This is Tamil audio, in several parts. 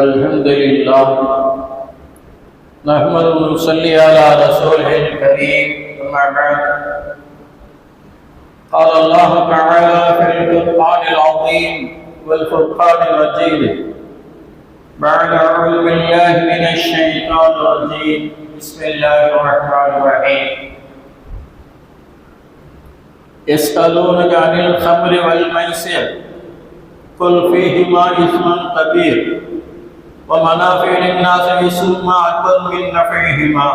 الحمد لله نحمد ونصلي على رسوله الكريم. أما بعد، قال الله تعالى في القرآن العظيم والفرقان المجيد بعد أعوذ بالله من الشيطان الرجيم. بسم الله الرحمن الرحيم. يسألونك عن الخمر والميسر. قل فيهما إثم كبير. ومنافع للناس وإثم أكبر من نفعهما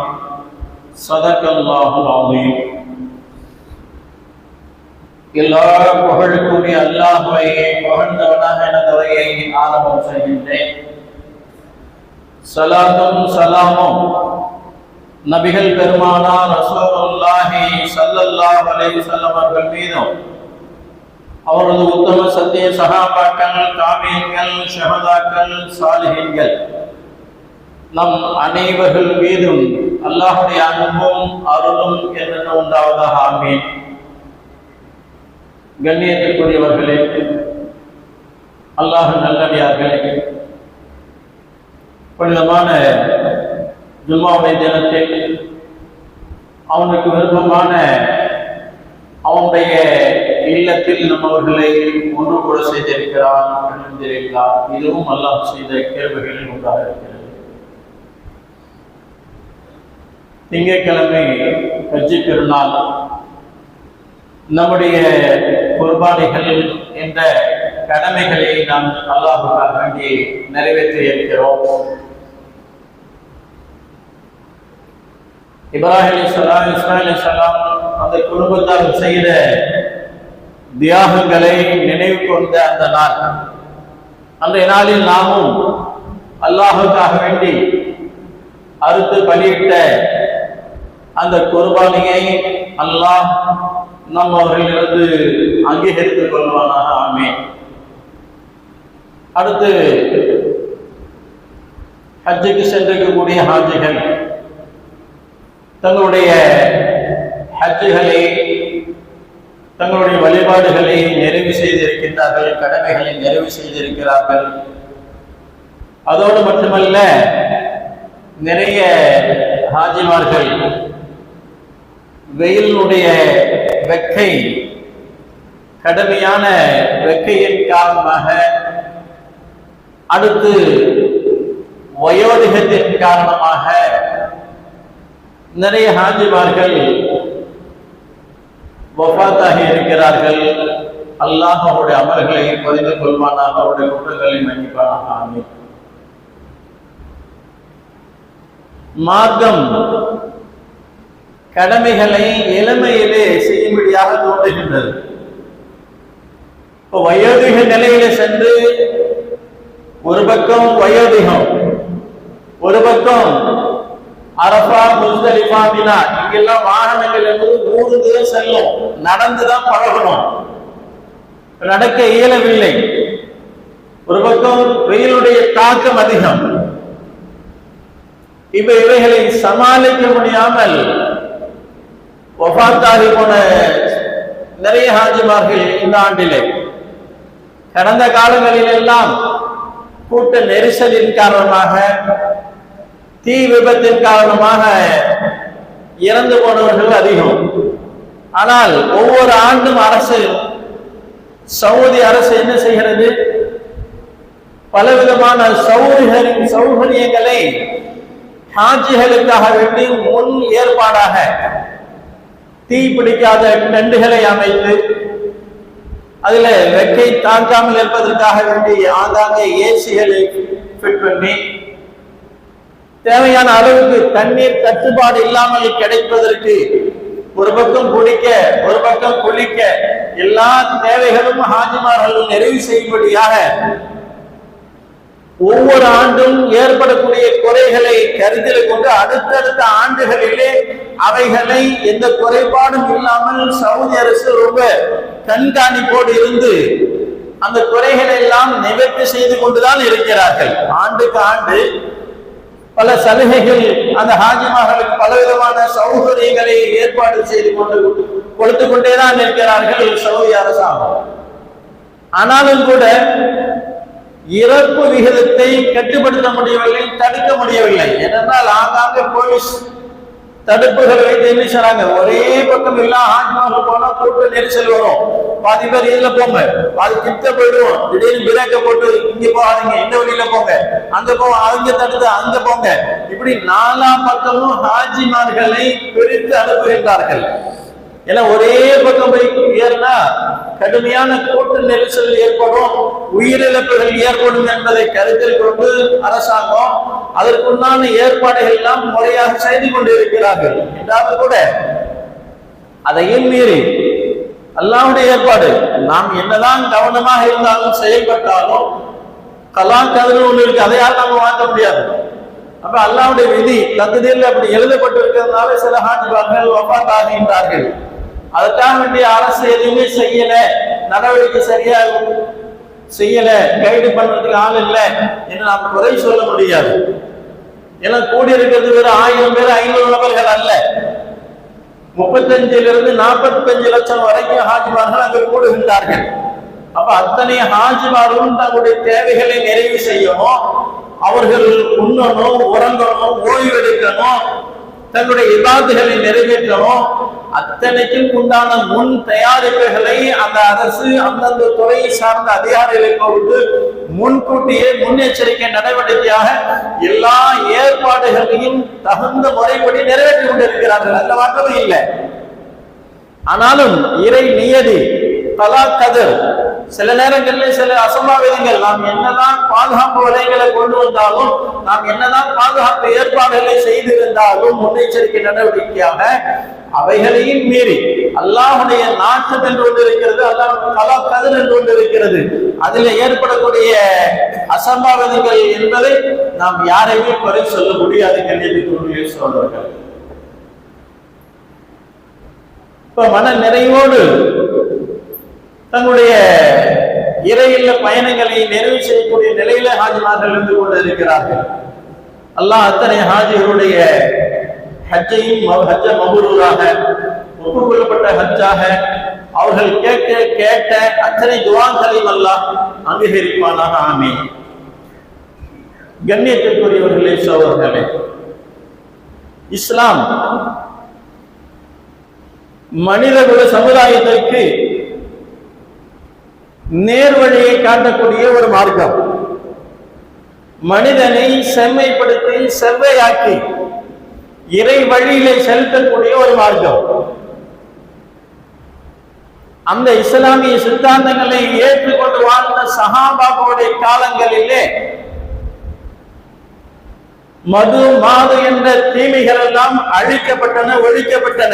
صدق الله العظيم எல்லா புகழுக்குரிய அல்லாஹுவை புகழ்ந்தவனாக எனது உரையை ஆரம்பம் செய்கின்றேன் சலாத்தும் சலாமும் நபிகள் பெருமானார் ரசூலுல்லாஹி ஸல்லல்லாஹு அலைஹி வஸல்லம் அவர்கள் மீதும் அவரது உத்தம சத்திய சகாபாக்கள் காமியங்கள் ஷஹதாக்கள் சாலிஹீன்கள் நம் அனைவர்கள் மீதும் அல்லாஹுடைய அன்பும் அருளும் என்று உண்டாவதாக ஆமீன். கண்ணியத்திற்குரியவர்களே அல்லாஹ் நல்லடியார்களே புனிதமான ஜும்மாவுடைய தினத்தில் அவனுக்கு விருப்பமான அவனுடைய இல்லத்தில் நம்மவர்களை ஒன்று கூட செய்திருக்கிறார் அணிந்திருக்கிறார் இதுவும் அல்லாஹ் செய்த கேள்விகளில் ஒன்றாக இருக்கிறது. திங்கட்கிழமை கட்சி பெருநாள். நம்முடைய குர்பானிகள் என்ற கடமைகளை நாம் அல்லாஹுக்காக வேண்டி நிறைவேற்றி இருக்கிறோம். இப்ராஹிம் அலிஸ்லாம் இஸ்மாயில் அலிஸ்லாம் அந்த குடும்பத்தால் செய்த தியாகங்களை நினைவு கொண்ட அந்த நாள். அன்றைய நாளில் நாமும் அல்லாஹுக்காக வேண்டி அறுத்து பலியிட்ட அந்த குர்பானியை அல்லாஹ் நம் அவர்களிலிருந்து அங்கீகரித்துக் கொள்வானாக. ஆமே அடுத்து ஹஜ்ஜுக்கு சென்றிருக்கக்கூடிய ஹாஜிகள் தங்களுடைய ஹஜ்ஜுகளை தங்களுடைய வழிபாடுகளை நிறைவு செய்திருக்கின்றார்கள் கடமைகளை நிறைவு செய்திருக்கிறார்கள். அதோடு மட்டுமல்ல நிறைய ஹாஜிமார்கள் வெயிலினுடைய வெக்கை கடுமையான வெக்கையின் காரணமாக அடுத்து வயோதிகத்தின் காரணமாக நிறைய ஹாஜிமார்கள் வஃபாத்தாகி இருக்கிறார்கள். அல்லாஹ் அவருடைய அமல்களை பதிந்து கொள்வானாக அவருடைய குற்றங்களை மன்னிப்பானாக ஆமே மார்க்கம் கடமைகளை இளமையிலே செய்யும்படியாக தோன்றுகின்றது. இப்போ வயோதிக நிலையில சென்று ஒரு பக்கம் வயோதிகம் ஒரு பக்கம் அரபா முஸ்தலிபா மினா. இங்கெல்லாம் வாகனங்கள் என்பது ஊர்ந்து செல்லும். நடந்துதான் பழகணும். நடக்க இயலவில்லை. ஒரு பக்கம் வெயிலுடைய தாக்கம் அதிகம். இப்ப இவைகளை சமாளிக்க முடியாமல் ஒபாத்தாகி போன நிறைய ஹாஜிமார்கள் இந்த ஆண்டிலே கடந்த காலங்களில் எல்லாம் கூட்ட நெரிசலின் காரணமாக தீ விபத்தின் காரணமாக இறந்து போனவர்கள் அதிகம். ஆனால் ஒவ்வொரு ஆண்டும் அரசு சவுதி அரசு என்ன செய்கிறது? பலவிதமான சௌகரிய சௌகரியங்களை ஹாஜிகளுக்காக வேண்டி முன் ஏற்பாடாக தீ பிடிக்காத டெண்டுகளை அமைத்து அதுல வெக்கை தாக்காமல் இருப்பதற்காக வேண்டி ஆங்காங்கே ஏசிகளை ஃபிட் பண்ணி தேவையான அளவுக்கு தண்ணீர் தட்டுப்பாடு இல்லாமல் கிடைப்பதற்கு ஒரு பக்கம் குடிக்க ஒரு பக்கம் குளிக்க எல்லா தேவைகளும் ஹாஜிமார்கள் நிறைவு செய்யும்படியாக ஒவ்வொரு ஆண்டும் ஏற்படக்கூடிய குறைகளை கருத்தில் கொண்டு அடுத்தடுத்த ஆண்டுகளிலே அவைகளை எந்த குறைபாடும் இல்லாமல் சவுதி அரசு ரொம்ப கண்காணிப்போடு இருந்து அந்த குறைகளை எல்லாம் நிவர்த்தி செய்து கொண்டுதான் இருக்கிறார்கள். ஆண்டுக்கு ஆண்டு பல சலுகைகள் அந்த ஹாஜிமார்களுக்கு பலவிதமான சௌகரியங்களை ஏற்பாடு செய்து கொண்டு கொடுத்து கொண்டேதான் இருக்கிறார்கள் சவுதி அரசாங்கம். ஆனாலும் கூட இறப்பு விகிதத்தை கட்டுப்படுத்த முடியவில்லை தடுக்க முடியவில்லை. ஏனென்றால் ஆங்காங்கே போலீஸ் தடுப்புகள் வைத்து என்ன செய்றாங்க ஒரே பக்கம் எல்லாம் ஆஜ்மார்கள் போனா கூட்ட நெரிசல் வரும் பாதி பேர் இதுல போங்க. பாதி கிட்ட போயிடுவோம். திடீர்னு பிரேக்க போட்டு இங்க போகாதீங்க. இந்த வழியில போங்க. அங்க போ அங்க தடுத்து அங்க போங்க. இப்படி நாலா பக்கமும் ஹாஜிமார்களை பிரித்து அனுப்புகின்றார்கள். ஏன்னா ஒரே பக்கம் போய் ஏறினா கடுமையான கூட்டு நெரிசல் ஏற்படும் உயிரிழப்புகள் ஏற்படும் என்பதை கருத்தில் கொண்டு அரசாங்கம் அதற்குண்டான ஏற்பாடுகள் எல்லாம் முறையாக செய்து கொண்டிருக்கிறார்கள். என்றாலும் கூட அதையும் மீறி அல்லாவுடைய ஏற்பாடு நாம் என்னதான் கவனமாக இருந்தாலும் செயல்பட்டாலும் கலாம் கதிர் ஒன்று இருக்கு அதை யாரும் நம்ம வாங்க முடியாது. அப்ப அல்லாவுடைய விதி தகுதியில் அப்படி எழுதப்பட்டிருக்கிறதுனால சில ஹாஜிபார்கள் வபாத் ஆகின்றார்கள் வேண்டிய அரசு எதுவுமே செய்யல. நடவடிக்கை சரியா செய்யல. கைடு பண்றதுக்கு ஆள் இல்லை என்று நாம் குறை சொல்ல முடியாது. ஏன்னா கூடி இருக்கிறது வெறும் ஆயிரம் பேர் ஐநூறு நபர்கள் அல்ல. முப்பத்தஞ்சுல இருந்து நாற்பத்தஞ்சு லட்சம் வரைக்கும் ஹாஜிமார்கள் அங்கு கூடுகின்றார்கள். அப்ப அத்தனை ஹாஜிமார்களும் தங்களுடைய தேவைகளை நிறைவு செய்யணும். அவர்கள் உண்ணணும் உறங்கணும் ஓய்வெடுக்கணும் தங்களுடைய இபாதுகளை நிறைவேற்றவும் அத்தனைக்கும் உண்டான முன் தயாரிப்புகளை அந்த அரசு அந்தந்த துறையை சார்ந்த அதிகாரிகளை கொடுத்து முன்கூட்டியே முன்னெச்சரிக்கை நடவடிக்கையாக எல்லா ஏற்பாடுகளையும் தகுந்த முறைப்படி நிறைவேற்றி கொண்டிருக்கிறார்கள். அந்த மாற்றமே இல்லை. ஆனாலும் இறை நியதி பலா கதர். சில நேரங்களில் சில அசம்பாவிதங்கள். நாம் என்னதான் பாதுகாப்பு வலைகளை கொண்டு வந்தாலும் நாம் என்னதான் பாதுகாப்பு ஏற்பாடுகளை செய்திருந்தாலும் முன்னெச்சரிக்கை நடவடிக்கையாக அவைகளையும் மீறி அல்லாஹுடைய நாட்டம் என்று ஒன்று இருக்கிறது அல்லாஹ் கலா கதிர் என்று ஒன்று இருக்கிறது அதில் ஏற்படக்கூடிய அசம்பாவிதங்கள் என்பதை நாம் யாரையுமே குறை சொல்ல முடியாது கண்ணியத்துக்குரிய சோழர்கள் இப்ப மன நிறைவோடு தன்னுடைய இறையில்ல பயணங்களை நிறைவு செய்யக்கூடிய நிலையில ஹாஜிமார்கள் இருந்து கொண்டு இருக்கிறார்கள் அல்லாஹ் அத்தனை ஹாஜிகளுடைய ஹஜ்ஜையும் ஹஜ்ஜ மபூராக ஒப்புக்கொள்ளப்பட்ட ஹஜ்ஜாக அவர்கள் கேட்க கேட்ட அத்தனை துவாங்களையும் அல்லாஹ் அங்கீகரிப்பானாக. ஆமே கண்ணியத்திற்குரியவர்களே சோதர்களே இஸ்லாம் மனிதகுல சமுதாயத்திற்கு நேர்வழியை காட்டக்கூடிய ஒரு மார்க்கம். மனிதனை செம்மைப்படுத்தி செவ்வையாக்கி இறை வழியிலே செலுத்தக்கூடிய ஒரு மார்க்கம். அந்த இஸ்லாமிய சித்தாந்தங்களை ஏற்றுக்கொண்டு வாழ்ந்த சகாபாபுடைய காலங்களிலே மது மாது என்ற தீமைகள் எல்லாம் அழிக்கப்பட்டன ஒழிக்கப்பட்டன.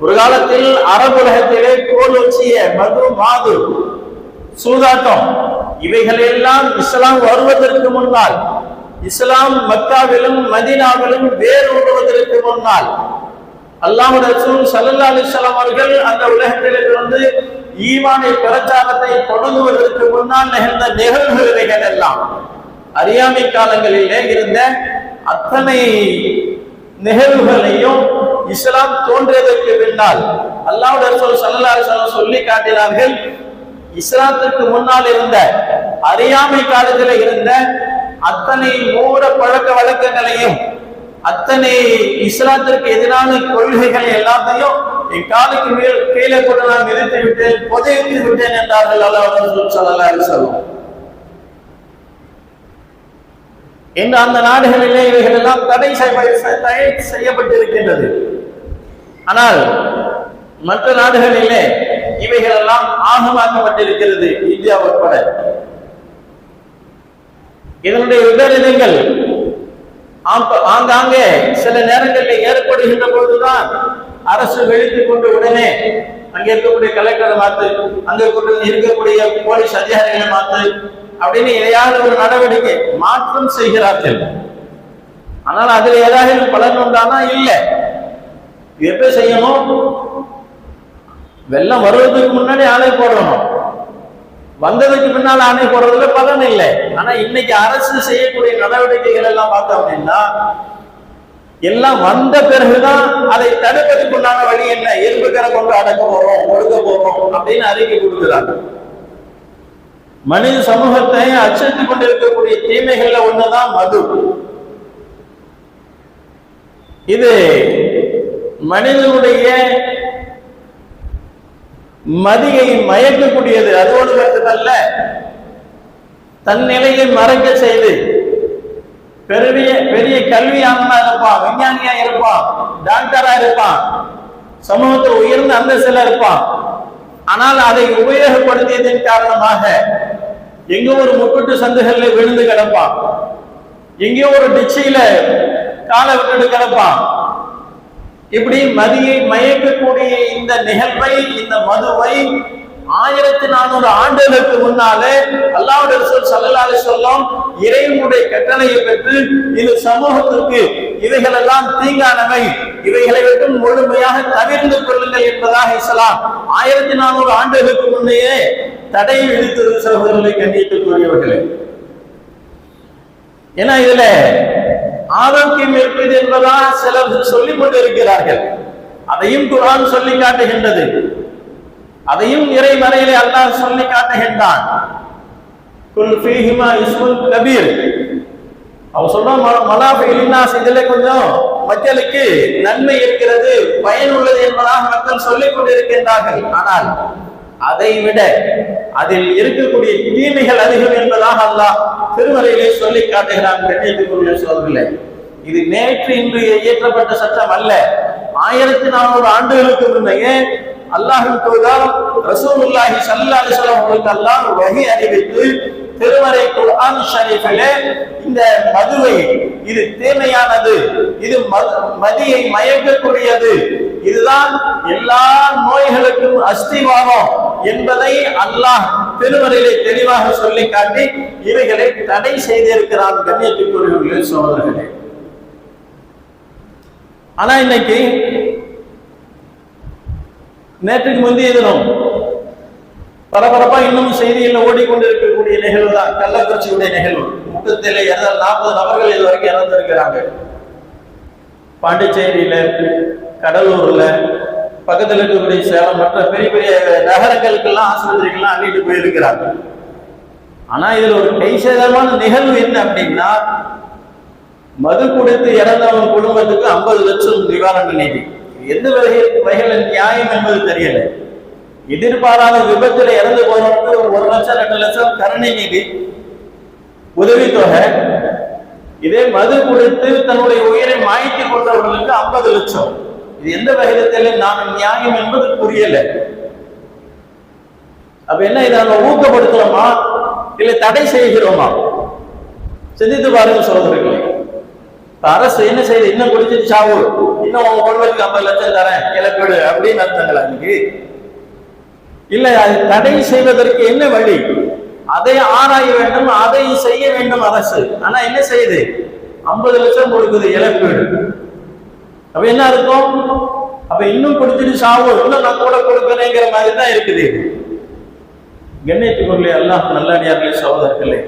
ஒரு காலத்தில் அரபுலகத்திலே கோல் வச்சிய மது மாது சூதாட்டம். இவைகள் எல்லாம் இஸ்லாம் வருவதற்கு முன்னால் இஸ்லாம் மக்காவிலும் மதீனாவிலும் வேறு உருவதற்கு முன்னால். அல்லாஹ் ரசூல் சல்லல்லா அலிஸ்லாம் அவர்கள் அந்த உலகத்திலிருந்து ஈமானை பிரச்சாரத்தை தொடங்குவதற்கு முன்னால் நிகழ்ந்த நிகழ்வுகள் எல்லாம். அறியாமை காலங்களிலே இருந்த அத்தனை நிகழ்வுகளையும் இஸ்லாம் தோன்றியதற்கு பின்னால் அல்லாஹ் ரசூல் சல்லா அலிஸ்லாம் சொல்லி காட்டினார்கள் இஸ்லாத்திற்கு முன்னால் இருந்த அறியாமை காலத்தில் இருந்த அத்தனை மூட பழக்க வழக்கங்களையும் அத்தனை இஸ்லாத்திற்கு எதிரான கொள்கைகள் எல்லாத்தையும் என் காலுக்கு மேல் கீழே கூட நான் மிதித்து விட்டேன் புதைத்து விட்டேன் என்றார்கள் அல்லாஹ் சொல்லலாம் ஸல்லல்லாஹு அலைஹி இன்று அந்த நாடுகளிலே இவைகள் எல்லாம் தடை தடை செய்யப்பட்டிருக்கின்றது. ஆனால் மற்ற நாடுகளிலே இவைகள் எல்லாம் ஆகமாக்கப்பட்டிருக்கிறது. இந்தியா உட்பட. இதனுடைய விபரீதங்கள் ஆங்காங்கே சில நேரங்களில் ஏற்படுகின்ற பொழுதுதான் அரசு வெளித்துக் கொண்டு உடனே அங்கே இருக்கக்கூடிய கலெக்டரை மாத்து அங்க இருக்கக்கூடிய- இருக்கக்கூடிய போலீஸ் அதிகாரிகளை மாத்து அப்படின்னு எதையாவது ஒரு நடவடிக்கை மாற்றம் செய்கிறார்கள். ஆனால் அதில் ஏதாவது பலன் உண்டானா? இல்லை. எப்ப செய்யணும்? வெள்ளம் வருவதற்கு முன்னாடி ஆணை போடணும். வந்ததுக்கு பின்னால் ஆணை போடுறதுல பலன் இல்லை. ஆனா இன்னைக்கு அரசு செய்யக்கூடிய நடவடிக்கைகள் எல்லாம் பார்த்தோம் அப்படின்னா எல்லாம் வந்த பிறகுதான் அதை தடுப்பதற்கு உண்டான வழி என்ன? எறும்புக்கரை கொண்டு அடக்க போறோம் ஒடுக்க போறோம் அப்படின்னு அறிக்கை கொடுக்குறாங்க. மனித சமூகத்தை அச்சரித்துக் கொண்டிருக்கக்கூடிய தீமைகள்ல ஒண்ணுதான் மது. இது மனிதனுடைய மதியை மயக்கக்கூடியது. அதோடு மட்டுமல்ல தன் நிலையை மறைக்க செய்து பெரிய பெரிய கல்வியாளனா இருப்பான் விஞ்ஞானியா இருப்பான் டாக்டரா இருப்பான் சமூகத்தில் உயர்ந்த அந்தஸ்துல இருப்பான் ஆனால் அதை உபயோகப்படுத்தியதன் காரணமாக எங்கோ ஒரு முக்கூட்டு சந்துகள்ல விழுந்து கிடப்பான் எங்கேயோ ஒரு டிச்சியில காலை விட்டுட்டு கிடப்பான் இப்படி மதியை மயக்கக்கூடிய இந்த நிகழ்வை இந்த மதுவை ஆயிரத்தி நானூறு ஆண்டுகளுக்கு முன்னாலே அல்லாவுடைய சொல் சல்லல்லாஹு சொல்லும் இறைவனுடைய கட்டளையை பெற்று இது சமூகத்திற்கு இவைகளெல்லாம் தீங்கானவை இவைகளை விட்டு முழுமையாக தவிர்ந்து கொள்ளுங்கள் என்பதாக இஸ்லாம் ஆயிரத்தி நானூறு ஆண்டுகளுக்கு முன்னையே தடை விதித்தது சகோதரர்களை கண்டித்துக்கூடியவர்களே ஏன்னா இதுல ஆரோக்கியம் இருப்பது என்பதாக சிலர் சொல்லிக் கொண்டிருக்கிறார்கள். அதையும் குரான் சொல்லி காட்டுகின்றது. அதையும் இறைமறையிலே அல்லாஹ் சொல்லி காட்டுகின்றான். குல் ஃபீஹிமா இஸ்முல் கபீர். அவன் சொல்றான் மலாஃபிலினாஸ் இதுல கொஞ்சம் மக்களுக்கு நன்மை இருக்கிறது பயனுள்ளது என்பதாக மக்கள் சொல்லிக் கொண்டிருக்கின்றார்கள். ஆனால் அதை விட அதில் இருக்கக்கூடிய தீமைகள் அதிகம் என்பதாக அல்லாஹ் திருமறையிலே சொல்லி காட்டுகிறான் கண்ணியத்துக்குரிய சோதரில் இது நேற்று இன்று இயற்றப்பட்ட சட்டம் அல்ல. ஆயிரத்தி நானூறு ஆண்டுகளுக்கு முன்னையே அல்லாஹின் தூதர் ரசூலுல்லாஹி சல்லா அலைஹி அவர்களுக்கு அல்லாஹ் வகை அறிவித்து திருமறை குர்ஆன் ஷரீஃபிலே இந்த மதுவை இது தீமையானது இது மதியை மயக்கக்கூடியது. இதுதான் எல்லா நோய்களுக்கும் அஸ்திவாரம் என்பதை அல்லாஹ் திருமறையிலே தெளிவாக சொல்லி காட்டி இவைகளை தடை செய்திருக்கிறான் கண்ணியத்துக்குரியவர்களே சோதரர்களே ஆனா இன்னைக்கு நேற்றுக்கு முந்தைய தினம் பரபரப்பா இன்னும் செய்தியில் ஓடிக்கொண்டிருக்கக்கூடிய நிகழ்வு தான் கள்ளக்குறிச்சியுடைய நிகழ்வு. முட்டத்திலே நாற்பது நபர்கள் இது வரைக்கும் இறந்திருக்கிறாங்க. பாண்டிச்சேரியில கடலூர்ல பக்கத்தில் இருக்கக்கூடிய சேலம் மற்ற பெரிய பெரிய நகரங்களுக்கெல்லாம் ஆஸ்பத்திரிக்கெல்லாம் அள்ளிட்டு போயிருக்கிறாங்க. ஆனா இதுல ஒரு கைசேதமான நிகழ்வு என்ன அப்படின்னா மது கொடுத்து இறந்தவன் குடும்பத்துக்கு ஐம்பது லட்சம் நிவாரண நிதி. எந்த வகையில் வகையில் நியாயம் என்பது தெரியல. எதிர்பாராத விபத்துல இறந்து போனவனுக்கு ஒரு லட்சம் ரெண்டு லட்சம் கருணை நிதி உதவித்தொகை. இதே மது கொடுத்து தன்னுடைய உயிரை மாய்த்து கொண்டவர்களுக்கு ஐம்பது லட்சம். இது எந்த வகையில நான் நியாயம் என்பது புரியல. அப்ப என்ன இதை நம்ம ஊக்கப்படுத்துறோமா இல்ல தடை செய்கிறோமா? சிந்தித்து பாருங்க சோதரர்களே அரசு என்ன செய்யுது இன்னும் குடிச்சிட்டு சாவு இன்னும் உங்க குடும்பத்துக்கு ஐம்பது லட்சம் தரேன் இழப்பீடு அப்படின்னு அர்த்தங்களா இன்னைக்கு? இல்லை அது தடை செய்வதற்கு என்ன வழி? அதை ஆராய வேண்டும் அதை செய்ய வேண்டும் அரசு. ஆனா என்ன செய்யுது? ஐம்பது லட்சம் கொடுக்குது இழப்பீடு. அப்ப என்ன இருக்கும் அப்ப இன்னும் கொடுத்துட்டு சாவும் இன்னும் நான் கூட கொடுக்கிறேங்கிற மாதிரி தான் இருக்குது. கண்ணியத்துக்குள்ளே எல்லாம் நல்லடியார்களே சகோதரர்களே.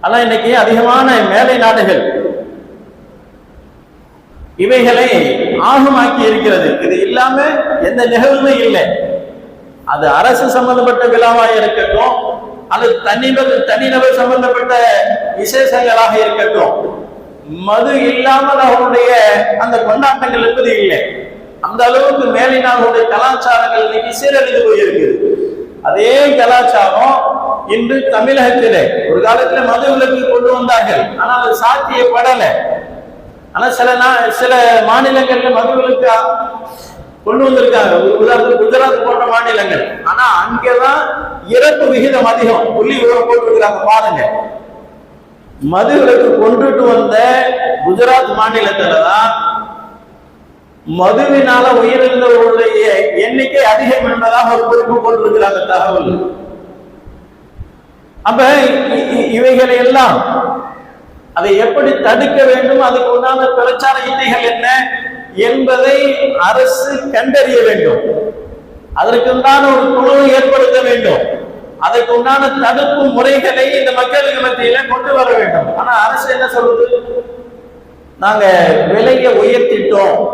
ஆனா இன்னைக்கு அதிகமான மேலை நாடுகள். இவைகளை ஆகமாக்கி இருக்கிறது. இது இல்லாம எந்த நிகழ்வுமே இல்லை. அது அரசு சம்பந்தப்பட்ட விழாவாக இருக்கட்டும் அல்லது தனிநபர் தனிநபர் சம்பந்தப்பட்ட விசேஷங்களாக இருக்கட்டும். மது இல்லாமல் அவருடைய அந்த கொண்டாட்டங்கள் என்பது இல்லை. அந்த அளவுக்கு மேலினாளுடைய கலாச்சாரங்கள் இன்னைக்கு சீரழிந்து போயிருக்குது. அதே கலாச்சாரம் இன்று தமிழகத்திலே ஒரு காலத்துல மது விலக்கு கொண்டு வந்தார்கள். ஆனால் அது சாத்தியப்படலை. ஆனா சில சில மாநிலங்கள்ல மது விலக்கு கொண்டு வந்திருக்காங்க. உதாரணத்துக்கு குஜராத் போன்ற மாநிலங்கள். ஆனா அங்கதான் இறப்பு விகிதம் அதிகம். புள்ளி விவரம் போட்டுருக்காங்க பாருங்க. மது விலக்கு கொண்டுட்டு வந்த குஜராத் மாநிலத்துலதான் மதுவினால உயிரிழந்தவர்களுடைய எண்ணிக்கை அதிகம் என்பதாக ஒரு குறிப்பு போட்டிருக்கிறாங்க தகவல். அப்ப இவைகளை எல்லாம் அதை எப்படி தடுக்க வேண்டும்? அதுக்கு உண்டான பிரச்சார யுத்திகள் என்ன? என்பதை அரசு கண்டறிய வேண்டும். அதற்குண்டான ஒரு குழுவை ஏற்படுத்த வேண்டும். அதற்கு உண்டான தடுப்பு முறைகளை இந்த மக்களுக்கு மத்தியில கொண்டு வர வேண்டும். ஆனா அரசு என்ன சொல்றது நாங்க விலையை உயர்த்திட்டோம்.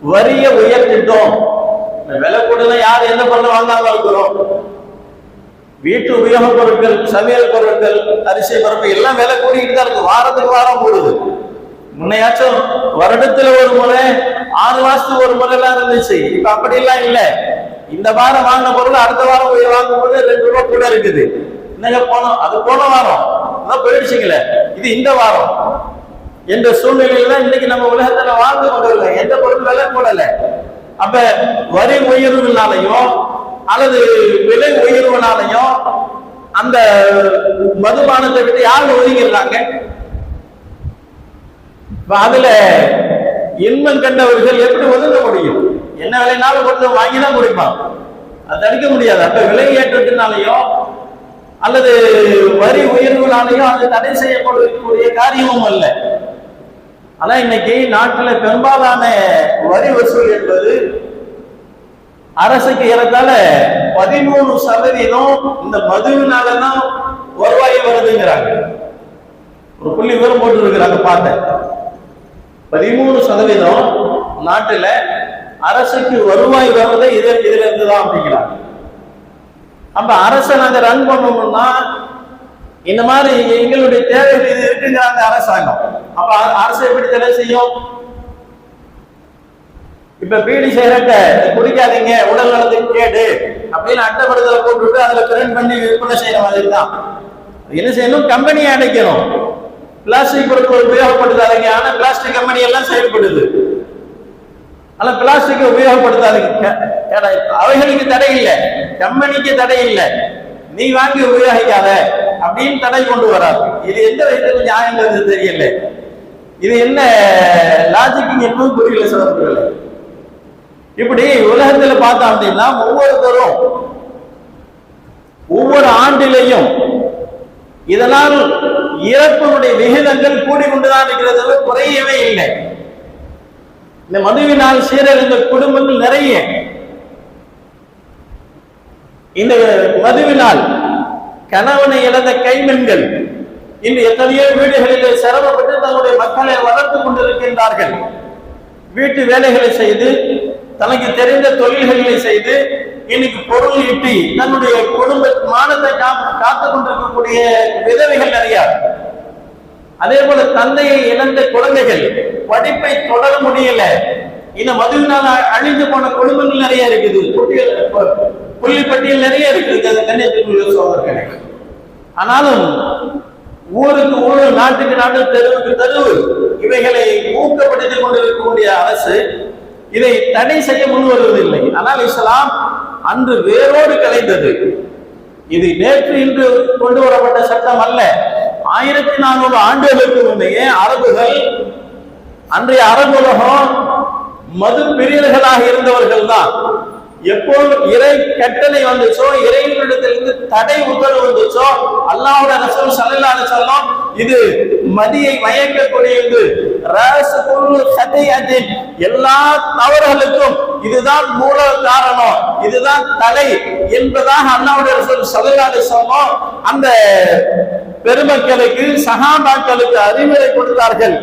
வரிய உயர்த்திட்டோம். விலை கூட யார் என்ன பண்ண வாங்காம இருக்கிறோம்? வீட்டு உபயோகப் பொருட்கள் சமையல் பொருட்கள் அரிசி பருப்பு எல்லாம் விலை கூடிக்கிட்டு தான் இருக்கு. வாரத்துக்கு வாரம் கூடுது. முன்னையாச்சும் வருடத்துல ஒரு முறை ஆறு மாசத்துக்கு ஒரு முறை எல்லாம் இருந்துச்சு. இப்ப அப்படி எல்லாம் இல்ல. இந்த வாரம் வாங்கின பொருள் அடுத்த வாரம் போய் வாங்கும் போது ரெண்டு ரூபாய் கூட இருக்குது. என்னங்க போனோம்? அது போன வாரம். அதான் போயிடுச்சுங்களே. இது இந்த வாரம். என்ற சூழ்நிலையில தான் இன்னைக்கு நம்ம உலகத்துல வாழ்ந்து கொண்டிருக்கோம். எந்த பொருள் விலை கூடல அப்ப வரி உயர்வுனாலையும் அல்லது விலை உயர்வுனாலையும் அந்த மதுபானத்தை விட்டு யார் ஒதுங்கிடுறாங்க? இப்ப அதுல இன்பம் கண்டவர்கள் எப்படி ஒதுங்க முடியும்? என்ன விலைனாலும் கொஞ்சம் வாங்கி தான் குடிப்பான். அது தடுக்க முடியாது. அப்ப விலை ஏற்றத்தினாலேயோ அல்லது வரி உயர்வுனாலையோ அது தடை செய்யப்படக்கூடிய காரியமும் அல்ல. ஆனா இன்னைக்கு நாட்டில் பெரும்பாலான வரி வசூல் என்பது அரசுக்கு ஏறத்தால பதிமூணு சதவீதம் இந்த மதுவினாலதான் வருவாய் வருதுங்கிறாங்க. ஒரு புள்ளி விவரம் போட்டு இருக்கிறாங்க பார்த்தேன் பதிமூணு சதவீதம் நாட்டுல அரசுக்கு வருவாய் வருவதை இது இதுல இருந்து தான் அப்படிங்கிறாங்க. அப்ப அரசை நாங்க ரன் பண்ணணும்னா இந்த மாதிரி எங்களுடைய தேவைகள் இது இருக்குங்கிறாங்க அரசாங்கம். அப்ப அ- அரசு எப்படி தடை செய்யும்? இப்ப பீடி செய்யறட்ட குடிக்காதீங்க உடல் நலத்துக்கு கேடு அப்படின்னு அட்டப்படுதலை போட்டுவிட்டு அதுல பிரிண்ட் பண்ணி விற்பனை செய்யற மாதிரி தான் என்ன செய்யணும்? கம்பெனியை அடைக்கணும். பிளாஸ்டிக் பொருட்கள் உபயோகப்படுத்தாதீங்க. ஆனா பிளாஸ்டிக் கம்பெனி எல்லாம் செயல்படுது. ஆனா பிளாஸ்டிக் உபயோகப்படுத்தாதீங்க. அவைகளுக்கு தடை இல்லை. கம்பெனிக்கு தடை இல்லை. நீ வாங்கி உபயோகிக்காத அப்படின்னு தடை கொண்டு வராது. இது எந்த விதத்துல நியாயங்கிறது தெரியல. இது என்ன லாஜிக் என்பது புரியல சகோதரர்களே. இப்படி உலகத்துல பார்த்தோம் அப்படின்னா ஒவ்வொருத்தரும் ஒவ்வொரு ஆண்டிலையும் இதனால் இறப்பினுடைய விகிதங்கள் கூடிக்கொண்டுதான் இருக்கிறது குறையவே இல்லை. இந்த மதுவினால் சீரழிந்த குடும்பங்கள் நிறைய. இந்த மதுவினால் கணவனை இழந்த கைமென்கள் இன்று எத்தனையோ வீடுகளிலே சிரமப்பட்டு தங்களுடைய மக்களை வளர்த்துக் கொண்டிருக்கின்றார்கள். வீட்டு வேலைகளை செய்து தனக்கு தெரிந்த தொழில்களை செய்து இன்னைக்கு பொருள் ஈட்டி தன்னுடைய குடும்ப மானத்தை காத்து கொண்டிருக்கக்கூடிய விதவைகள் நிறைய. அதே போல தந்தையை இழந்த குழந்தைகள் படிப்பை தொடர முடியல. இந்த மதுவினால் அழிந்து போன குடும்பங்கள் நிறைய இருக்குது. புட்டியல் புள்ளிப்பட்டியல் நிறைய இருக்குது. அது சோதர்களே ஆனாலும் ஊருக்கு ஊரு நாட்டுக்கு நாடு தெருவுக்கு தெருவு இவைகளை ஊக்கப்படுத்திக் கொண்டிருக்கக்கூடிய அரசு இதை தடை செய்ய முன் வருவதில்லை ஆனால் இஸ்லாம் அன்று வேரோடு கலைந்தது. இது நேற்று இன்று கொண்டு வரப்பட்ட சட்டம் அல்ல. ஆயிரத்தி நானூறு ஆண்டுகளுக்கு முன்னையே அரபுகள் அன்றைய அரபு உலகம் மது பிரியர்களாக இருந்தவர்கள் தான் எப்போது இறை கட்டளை வந்துச்சோ இறைவனிடத்திலிருந்து தடை உத்தரவு வந்துச்சோ அல்லாவோட ரசூல் ஸல்லல்லாஹு சொல்லும் இது மதியை மயக்கக்கூடியது ராஸ் சதை சதையத்தின் எல்லா தவறுகளுக்கும் இதுதான் மூல காரணம் இதுதான் தலை என்பதாக அண்ணாவுடைய ரசூல் ஸல்லல்லாஹு சொல்லும் அந்த பெருமக்களுக்கு சகாபாக்களுக்கு அறிவுரை கொடுத்தார்கள்.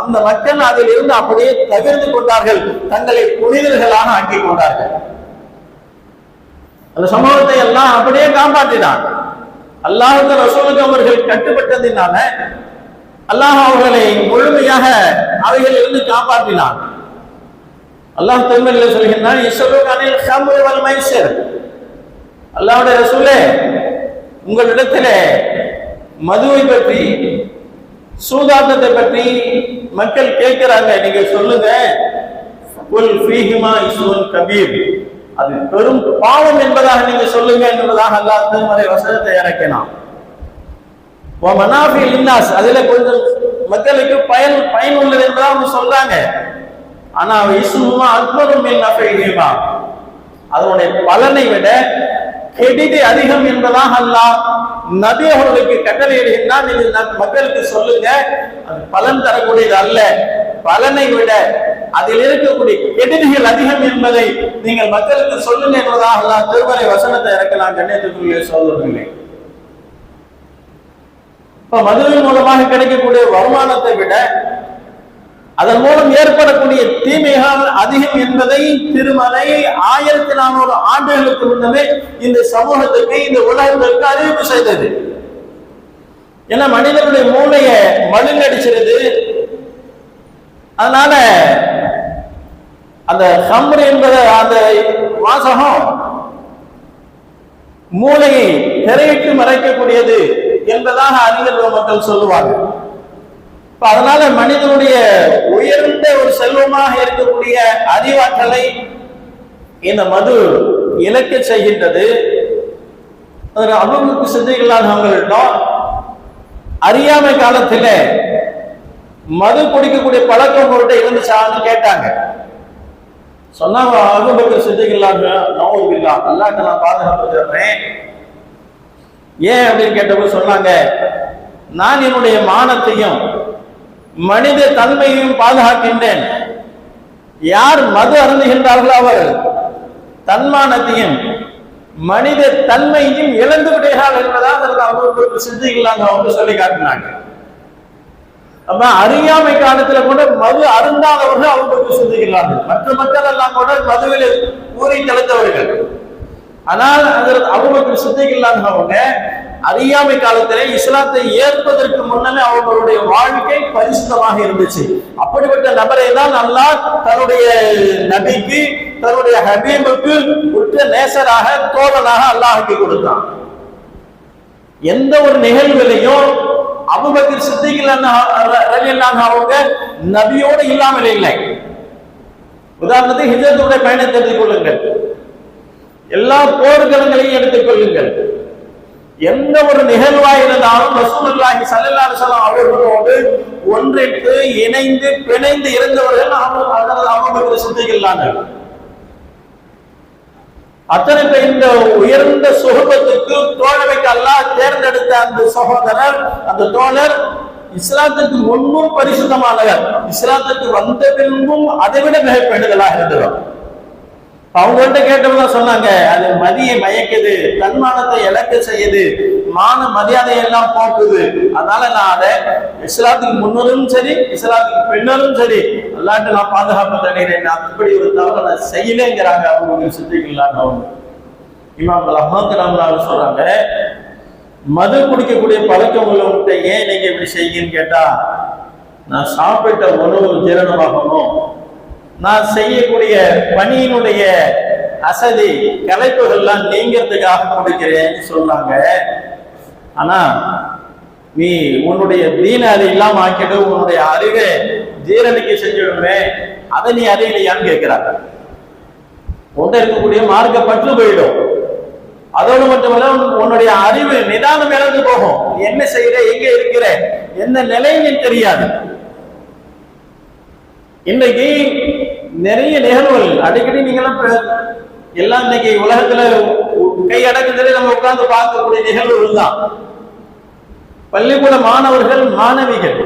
அந்த மக்கள் அதில் இருந்து அப்படியே தவிர்த்து கொண்டார்கள். தங்களை புனிதர்களாக ஆக்கிக் கொண்டார்கள். அந்த சம்பவத்தை எல்லாம் அப்படியே காப்பாற்றினான் அல்லாஹுக்கு ரசூலுக்கு அவர்கள் கட்டுப்பட்டதினால அல்லாஹ் அவர்களை முழுமையாக அவைகளில் இருந்து காப்பாற்றினான் அல்லாஹ் திருமலையில் சொல்கின்றான் இஸ்வலுக்கு ஹம்ரு வல் மைசர் அல்லாஹ்வுடைய ரசூலே உங்களிடத்திலே மதுவை பற்றி சூதாட்டத்தை பற்றி மக்கள் கேட்கிறாங்க. நீங்க சொல்லுங்க குல் ஃபீஹிமா இஸ்முன் கபீர். அது பெரும் பாவம் என்பதாக நீங்க சொல்லுங்க என்பதாக அல்லாஹ் திருமறை வசனத்தை இறக்கினான். மனாஃபி லின்னாஸ் அதுல கொஞ்சம் மக்களுக்கு பயன் பயன் உள்ளது என்பதாக அவங்க சொல்றாங்க. ஆனா இஸ்முமா அற்புதம் மின் நஃபைஹிமா. அதனுடைய பலனை விட கெடிதி அதிகம் என்பதாக அல்லாஹ் நபி அவர்களுக்கு கட்டளையிடுகின்றான். நீங்கள் மக்களுக்கு சொல்லுங்க. அது பலன் தரக்கூடியது அல்ல. பலனை விட அதில் இருக்கக்கூடிய எதிரிகள் அதிகம் என்பதை நீங்கள் மக்களுக்கு சொல்லுங்க என்பதாக அல்லாஹ் திருமறை வசனத்தை இறக்கலாம் கண்ணியத்துக்குரிய சோதரர்களே இப்ப மதுவின் மூலமாக கிடைக்கக்கூடிய வருமானத்தை விட அதன் மூலம் ஏற்படக்கூடிய தீமைகள் அதிகம் என்பதை திருமலை ஆயிரத்தி நானூறு ஆண்டுகளுக்கு முன்னமே இந்த சமூகத்துக்கு இந்த உலகத்திற்கு அறிவிப்பு செய்தது. ஏன்னா மனிதனுடைய மூளைய மழுங்கடிச்சிருது. அதனால அந்த ஹம்ரு என்பது அந்த வாசகம் மூளையை திரையிட்டு மறைக்கக்கூடியது என்பதாக அறிஞர்கள் மக்கள் சொல்லுவாங்க. அதனால மனிதனுடைய உயர்ந்த ஒரு செல்வமாக இருக்கக்கூடிய அறிவாற்றலை இந்த மது இழக்க செய்கின்றது. அபுபக்கு சிந்தைகளால் அவங்களிடம் அறியாமை காலத்தில் மது குடிக்கக்கூடிய பழக்கம் பொருட்டை இருந்துச்சான்னு கேட்டாங்க. சொன்னாங்க அபுபக்கு சிந்தைகளாக நோவுங்களா அல்லாட்ட நான் பாதுகாப்பு தர்றேன். ஏன் அப்படின்னு கேட்டபோது சொன்னாங்க நான் என்னுடைய மானத்தையும் மனித தன்மையையும் பாதுகாக்கின்றேன். யார் மது அருந்துகின்றார்களோ அவர் தன்மானத்தையும் மனித தன்மையும் இழந்து விடுகிறார்கள் என்பதாக அவங்களுக்கு சிந்திக்கலாங்க அவங்க சொல்லி காட்டினாங்க. நம்ம அறியாமை காலத்துல கூட மது அருந்தாதவர்கள் அவங்களுக்கு சிந்திக்கிறார்கள். மற்ற மக்கள் எல்லாம் கூட மதுவில் ஊரை கலந்தவர்கள் ஆனால் அவங்களுக்கு சிந்திக்கலாங்க அவங்க அறியாமை காலத்திலே இஸ்லாத்தை ஏற்பதற்கு முன்னமே அவர்களுடைய வாழ்க்கை பரிசுத்தமாக இருந்துச்சு. அப்படிப்பட்ட நபரை தான் நல்லா தன்னுடைய நபிக்கு தன்னுடைய ஹபீபுக்கு உற்ற நேசராக தோழனாக அல்லாஹுக்கு கொடுத்தான். எந்த ஒரு நிகழ்விலையும் அபுபக்கர் சித்திகள் அவங்க நபியோடு இல்லாமல் இல்லை. உதாரணத்துக்கு ஹிஜத்துடைய பயணத்தை எடுத்துக்கொள்ளுங்கள் எல்லா போர்க்களங்களையும் எடுத்துக்கொள்ளுங்கள் எந்த ஒரு நிகழ்வாக இருந்தாலும் ரசூலுல்லாஹி ஸல்லல்லாஹு அலைஹி வஸல்லம் அவர்களோடு ஒன்றிட்டு இணைந்து பிணைந்து இருந்தவர்கள் அவங்க சிந்திக்கிறார்கள் அத்தனை பேர் இந்த உயர்ந்த சுகபத்துக்கு தோழமைக்கு அல்லாஹ் தேர்ந்தெடுத்த அந்த சகோதரர் அந்த தோழர் இஸ்லாத்துக்கு முன்பும் பரிசுத்தமானவர். இஸ்லாத்துக்கு வந்த பின்பும் அதைவிட மிக பெண்களாக இருந்தவர். அவங்கள்ட்ட கேட்டவங்க சொன்னாங்க அது மதியை மயக்குது தன்மானத்தை இழக்க செய்யுது மான மரியாதை எல்லாம் போக்குது. அதனால நான் அதை இஸ்லாத்துக்கு முன்னரும் சரி இஸ்லாத்துக்கு பின்னரும் சரி அல்லாட்டு நான் பாதுகாப்பு தருகிறேன். அப்படி ஒரு தவறு நான் செய்யலேங்கிறாங்க அவங்க சித்திக்கலான்னு அவங்க. இமாம் அஹமத் ராமலால் சொல்றாங்க மது குடிக்கக்கூடிய பழக்கம் உள்ளவங்கிட்ட ஏன் நீங்க இப்படி செய்யுன்னு கேட்டா நான் சாப்பிட்ட உணவு ஜீரணமாகணும். நான் செய்யக்கூடிய பணியினுடைய அசதி கலைப்புகள்லாம் நீங்கிறதுக்காக கொடுக்கிறேன்னு சொன்னாங்க ஆனா நீ உன்னுடைய தீன அதை இல்லாம ஆக்கிட்டு உன்னுடைய அறிவை ஜீரணிக்க செஞ்சிடுமே அதை நீ அறியலையான்னு கேட்கிறாங்க உன்ட இருக்கக்கூடிய மார்க்க பற்று போயிடும். அதோடு மட்டுமல்ல உன்னுடைய அறிவு நிதானம் இழந்து போகும். என்ன செய்யற எங்க இருக்கிற என்ன நிலைன்னு தெரியாது. இன்னைக்கு நிறைய நிகழ்வுகள் அடிக்கடி நீங்களும் எல்லாம் இன்னைக்கு உலகத்துல கை நம்ம உட்கார்ந்து பார்க்கக்கூடிய நிகழ்வுகள் தான் பள்ளிக்கூட மாணவர்கள் மாணவிகள்.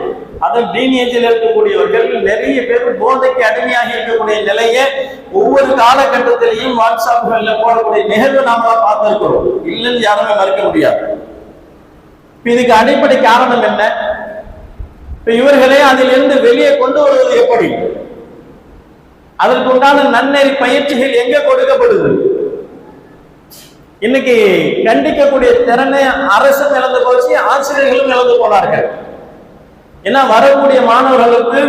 அதன் டீனேஜில் இருக்கக்கூடியவர்கள் நிறைய பேர் போதைக்கு அடிமையாக இருக்கக்கூடிய நிலையை ஒவ்வொரு காலகட்டத்திலையும் வாட்ஸ்அப்கள்ல போடக்கூடிய நிகழ்வு நாம பார்த்திருக்கிறோம். இல்லைன்னு யாருமே மறுக்க முடியாது. இதுக்கு அடிப்படை காரணம் என்ன? இப்ப இவர்களே அதிலிருந்து வெளியே கொண்டு வருவது எப்படி? அதற்குண்டான நன்னெறி பயிற்சிகள் எங்க கொடுக்கப்படுது? இன்னைக்கு கண்டிக்கக்கூடிய திறனை அரசும் இழந்து போச்சு ஆசிரியர்களும் இழந்து போனார்கள். ஏன்னா வரக்கூடிய மாணவர்களுக்கு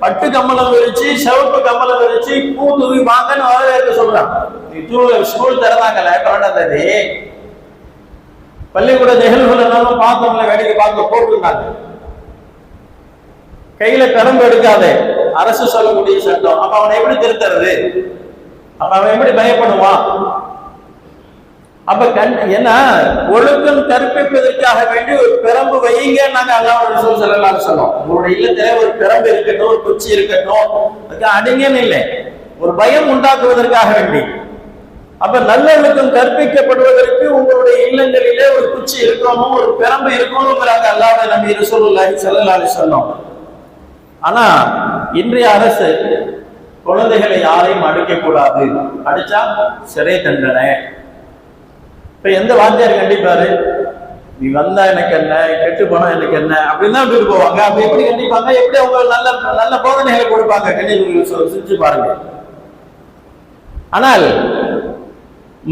பட்டு கம்பளம் விரிச்சு சிவப்பு கம்மலம் விரிச்சு பூ தூவி வாங்கன்னு வரவேற்க சொல்றாங்க. ஸ்கூல் திறந்தாங்கல்ல தேதி. பள்ளிக்கூட நிகழ்வுகள் எல்லாரும் பார்த்தவங்கள வேடிக்கை பார்க்க போட்டுருந்தாங்க கையில பெரம்பு எடுக்காதே அரசு சொல்லக்கூடிய சட்டம். அப்ப அவனை எப்படி திருத்துறது? அப்ப அவன் எப்படி பயப்படுவான்? அப்ப கண் என்ன ஒழுக்கம் கற்பிப்பதற்காக வேண்டி ஒரு பிறம்பு வையுங்க நாங்க அல்லாஹ் சொல்லி சொல்லலாம் சொன்னோம் உங்களுடைய இல்லத்துல ஒரு பிறம்பு இருக்கட்டும் ஒரு குச்சி இருக்கட்டும் அதுக்கு அடிங்கன்னு இல்லை. ஒரு பயம் உண்டாக்குவதற்காக வேண்டி. அப்ப நல்லொழுக்கம் கற்பிக்கப்படுவதற்கு உங்களுடைய இல்லங்களிலே ஒரு குச்சி இருக்கணும் ஒரு பிறம்பு இருக்கணுங்கிறாங்க அல்லாத நம்பி ரசூலுல்லாஹி ஸல்லல்லாஹு சொன்னோம் ஆனா இன்றைய அரசு குழந்தைகளை யாரையும் அடிக்க கூடாது அடிச்சா சிறை தண்டனை. இப்போ எந்த வாத்தியார் கண்டிப்பாரு? நீ வந்தா எனக்கு என்ன? கெட்டு போனா எனக்கு என்ன? அப்படின்னு தான் விட்டுட்டு போவாங்க. அப்ப எப்படி கண்டிப்பாங்க? எப்படி அவங்க நல்ல நல்ல போதனைகளை கொடுப்பாங்க? கண்டிப்பாக செஞ்சு பாருங்க. ஆனால்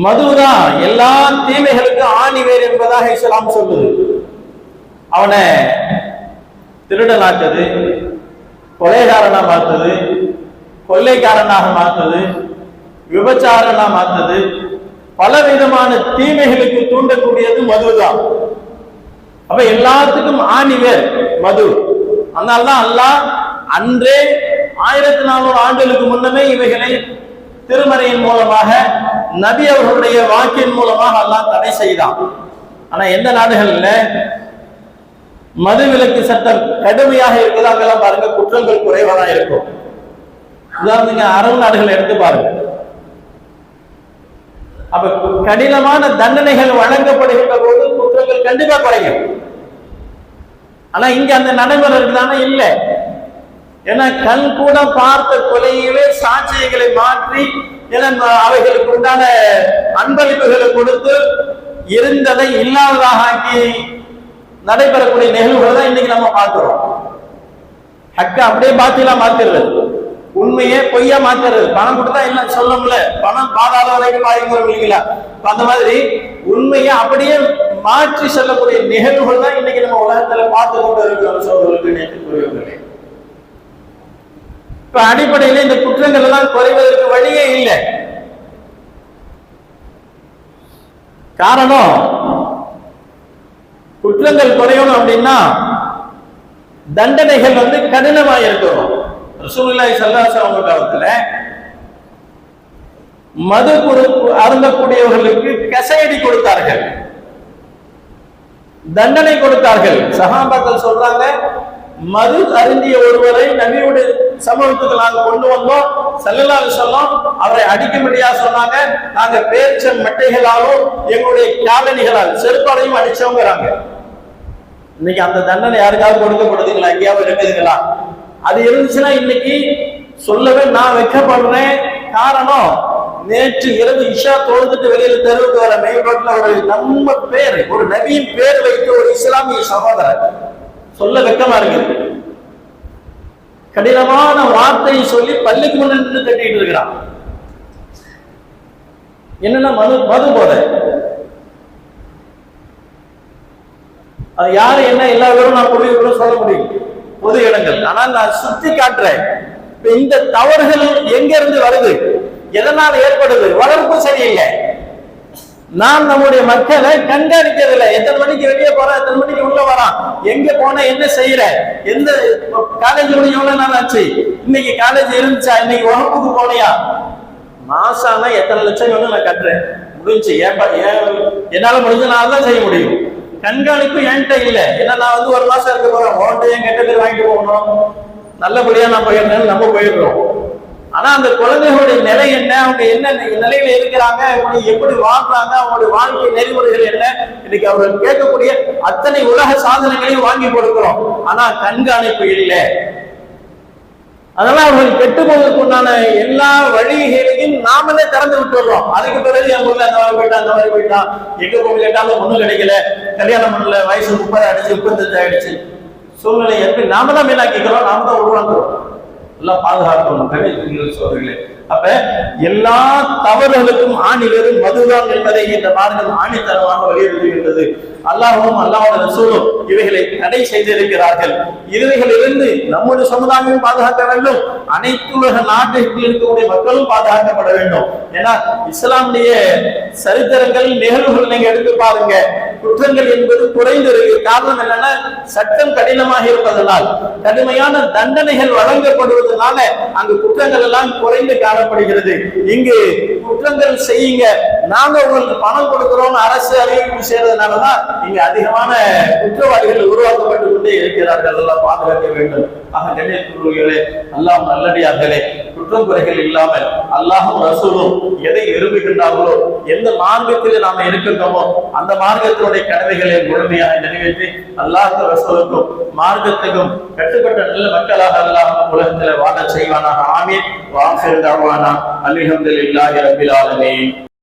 மதுதான் எல்லா தீமைகளுக்கும் ஆணி வேர் என்பதாக இஸ்லாம் சொல்லுது. அவனை திருடனாக்குது கொலைகாரனா மாத்துது கொள்ளைக்காரனாக மாத்துது விபச்சாரனா மாத்துது பல விதமான தீமைகளுக்கு தூண்டக்கூடியது மதுதான் அப்ப எல்லாத்துக்கும் ஆணிவர் மது. அதனால்தான் அல்லாஹ் அன்றே ஆயிரத்தி நானூறு ஆண்டுகளுக்கு முன்னமே இவைகளை திருமறையின் மூலமாக நபி அவர்களுடைய வாக்கின் மூலமாக அல்லாஹ் தடை செய்தான். ஆனா எந்த நாடுகள்ல மது விலக்கு சட்டம் கடுமையாக இருக்குது அங்கெல்லாம் பாருங்க குற்றங்கள் குறைவாக இருக்கும். உதாரணத்துக்கு அரபு நாடுகள் எடுத்து பாருங்க. அப்ப கடினமான தண்டனைகள் வழங்கப்படுகின்ற போது குற்றங்கள் கண்டிப்பா குறையும். ஆனா இங்க அந்த நடைமுறை தானே இல்லை. ஏன்னா கண் கூட பார்த்த கொலையிலே சாட்சியங்களை மாற்றி ஏன்னா அவைகளுக்கு உண்டான அன்பளிப்புகளை கொடுத்து இருந்ததை இல்லாததாக ஆக்கி நடைபெறக்கூடிய நிகழ்வுகளை தான் இன்னைக்கு நம்ம பார்க்கிறோம். ஹக்க அப்படியே பாத்திலாம் மாத்திடுறது உண்மையே பொய்யா மாத்துறது. பணம் கொடுத்தா இல்ல சொல்ல பணம் பாதாள வரைக்கும் பாதிக்கிறோம் இல்லைங்களா அந்த மாதிரி உண்மையை அப்படியே மாற்றி சொல்லக்கூடிய நிகழ்வுகள் தான் இன்னைக்கு நம்ம உலகத்துல பார்த்து கொண்டு இருக்கிறோம். சோதர்களுக்கு நேற்று இப்ப அடிப்படையில இந்த குற்றங்கள் எல்லாம் குறைவதற்கு வழியே இல்லை. காரணம் குற்றங்கள் குறையணும் அப்படின்னா தண்டனைகள் வந்து கடினமாக இருக்கணும் ரசூலுல்லாஹி சல்லாஸ் அவங்க காலத்துல மது கொடுப்பு அருந்தக்கூடியவர்களுக்கு கசையடி கொடுத்தார்கள். தண்டனை கொடுத்தார்கள். சகாபாக்கள் சொல்றாங்க மது அருந்திய ஒருவரை நபியுடைய சமூகத்துக்கு நாங்க கொண்டு வந்தோம். செல்லலாக சொன்னோம் அவரை அடிக்கும்படியா சொன்னாங்க. நாங்க பேர்ச்ச மட்டைகளாலும் எங்களுடைய காலணிகளால் செருப்பாலையும் அடிச்சவங்கிறாங்க இன்னைக்கு அந்த தண்டனை யாருக்காவது கொடுக்கப்படுதுங்களா? எங்கேயாவது இருக்குதுங்களா? அது இருந்துச்சுன்னா இன்னைக்கு சொல்லவே நான் வைக்கப்படுறேன். காரணம் நேற்று இரவு இஷா தொழுதுட்டு வெளியில தெருவுக்கு வர மெயின் ரோட்ல ஒரு நம்ம பேர் ஒரு நபியின் பேர் வைத்து ஒரு இஸ்லாமிய சகோதரர். சொல்ல வெக்கமா இருக்கு. கடினமான வார்த்தையை சொல்லி பள்ளிக்கு முன்னு கட்டிட்டு இருக்கிறான். என்னன்னா மது மது போதை. அது யாரு என்ன எல்லா பேரும் நான் புள்ளி சொல்ல முடியும். பொது இடங்கள். ஆனால் நான் சுத்தி காட்டுறேன். இந்த தவறுகள் எங்க இருந்து வருது? எதனால் ஏற்படுது? வளர்ப்பு சரியில்லை. நான் நம்முடைய மக்களை கண்காணிக்கிறதில்ல எத்தனை மணிக்கு வெளியே போறேன் எத்தனை மணிக்கு உள்ள வரான் எங்க போன என்ன செய்யற? எந்த காலேஜ் முடிஞ்ச எவ்வளவு நாள் ஆச்சு? இன்னைக்கு காலேஜ் இருந்துச்சா? இன்னைக்கு வகுப்புக்கு மாசம் ஆனா எத்தனை லட்சம் வந்து நான் கட்டுறேன். முடிஞ்சு. ஏப்பா என்னால முடிஞ்ச நான் தான் செய்ய முடியும். கண்காணிப்பு என்கிட்ட இல்ல. ஏன்னா நான் வந்து ஒரு மாசம் இருக்க போறேன். உன்ட்டு என் கெட்ட பேர் வாங்கிட்டு போகணும். நல்லபடியா நான் போயிருந்தேன் நம்ம போயிடுறோம். ஆனா அந்த குழந்தைகளுடைய நிலை என்ன? அவங்க என்ன நிலையில இருக்கிறாங்க? அவங்க எப்படி வாழ்றாங்க? அவங்களுடைய வாழ்க்கை நெறிமுறைகள் என்ன? இன்னைக்கு அவர்கள் கேட்கக்கூடிய அத்தனை உலக சாதனைகளையும் வாங்கி கொடுக்கிறோம். ஆனா கண்காணிப்பு இல்லை. அதெல்லாம் அவர்கள் கெட்டு போவதற்கு உண்டான எல்லா வழிகளையும் நாமளே திறந்து விட்டுறோம் அதுக்கு பிறகு என் ஊர்ல அந்த மாதிரி போயிட்டா அந்த மாதிரி போயிட்டா. எங்க போய் கேட்டாலும் ஒண்ணும் கிடைக்கல. கல்யாணம் பண்ணல வயசு முப்பது அடிச்சு முப்பத்தஞ்சு ஆயிடுச்சு. சூழ்நிலை எப்படி நாம தான் மேலாக்கிக்கிறோம் நாம தான் உருவாக்குறோம் எல்லாம் பாதுகாக்கணும் சோதர்களே அப்ப எல்லா தவறுகளுக்கும் ஆணி மதுதான் என்பதை இந்த மார்க்கம் ஆணித்தரமாக வலியுறுத்துகின்றது. அல்லாஹும் அல்லாவோட ரசூலும் இவைகளை தடை செய்திருக்கிறார்கள். இவைகளிலிருந்து நம்முடைய சமுதாயம் பாதுகாக்க வேண்டும். அனைத்து உலக நாட்டில் இருக்கக்கூடிய மக்களும் பாதுகாக்கப்பட வேண்டும். ஏன்னா இஸ்லாமுடைய சரித்திரங்கள் நிகழ்வுகள் நீங்க எடுத்து பாருங்க. குற்றங்கள் என்பது குறைந்து இருக்கு காரணம் என்னன்னா சட்டம் கடினமாக இருப்பதனால் கடுமையான தண்டனைகள் வழங்கப்படுவதனால அங்கு குற்றங்கள் எல்லாம் குறைந்து காணப்படுகிறது. இங்கு குற்றங்கள் செய்யுங்க. நாங்க உங்களுக்கு பணம் கொடுக்கிறோம் அரசு அறிவிப்பு செய்யறதுனாலதான் இங்க அதிகமான குற்றவாளிகள் உருவாக்கப்பட்டு கொண்டே இருக்கிறார்கள். எல்லாம் பாதுகாக்க வேண்டும். ஆக கண்ணியத்துக்குரியவர்களே அல்லாம் நல்லடியார்களே குற்றம் குறைகள் இல்லாமல் அல்லாஹும் ரசூலும் எதை விரும்புகின்றார்களோ எந்த மார்க்கத்தில் நாம இருக்கின்றோமோ அந்த மார்க்கத்தினுடைய கடமைகளை முழுமையாக நிறைவேற்றி அல்லாஹ் ரசூலுக்கும் மார்க்கத்துக்கும் கட்டுப்பட்ட நல்ல மக்களாக அல்லாஹ் உலகத்தில் வாழ செய்வானாக. ஆமீன். வாசிருந்தாவானா அல்ஹம்துலில்லாஹி ரபில் ஆலமீன்.